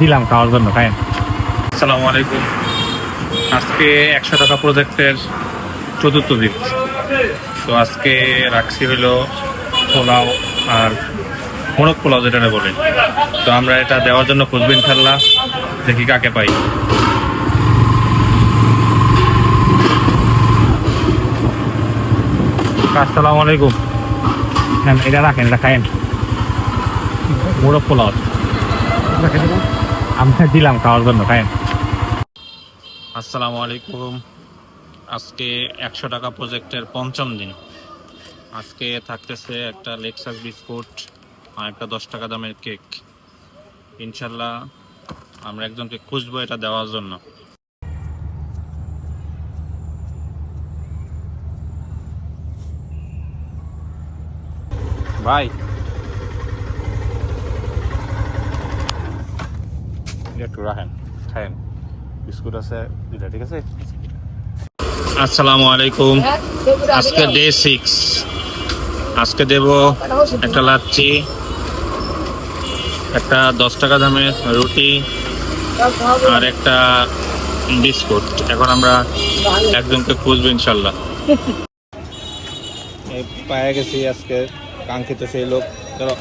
দিলাম খাওয়ার জন্য খায়েন আসসালামু আলাইকুম। আজকে একশো টাকা প্রজেক্টের চতুর্থ দিন। তো আজকে রাখছি হলো পোলাও আর মোরগ পোলাও যেটা বলে। তো আমরা এটা দেওয়ার জন্য খুঁজবেন খেললা দেখি কাকে পাই। আসসালামু আলাইকুম। হ্যাঁ এটা রাখেন, এটা খায়েন মোরগ পোলাও। আমি দিলাম, খাওয়ার জন্য, খায়েন। আসসালামু আলাইকুম। আজকে একশো টাকা প্রজেক্টের পঞ্চম দিন। আজকে থাকতেছে একটা লেক্সাস বিস্কুট আর একটা দশ টাকা দামের কেক। ইনশাল্লাহ আমরা একজনকে খুঁজবো এটা দেওয়ার জন্য। ভাই একটু রাখেন খায়েন। বিস্কুট আছে দুইটা ঠিক আছে? আসসালামু আলাইকুম। আজকে ডে সিক্স। আজকে দেব একটা লাচ্ছি একটা দশ টাকা দামের রুটি আর একটা বিস্কুট। এখন আমরা একজনকে খুঁজবো ইনশাল্লাহ। পায়ে গেছি আজকে কাঙ্ক্ষিত সেই লোক। চলো।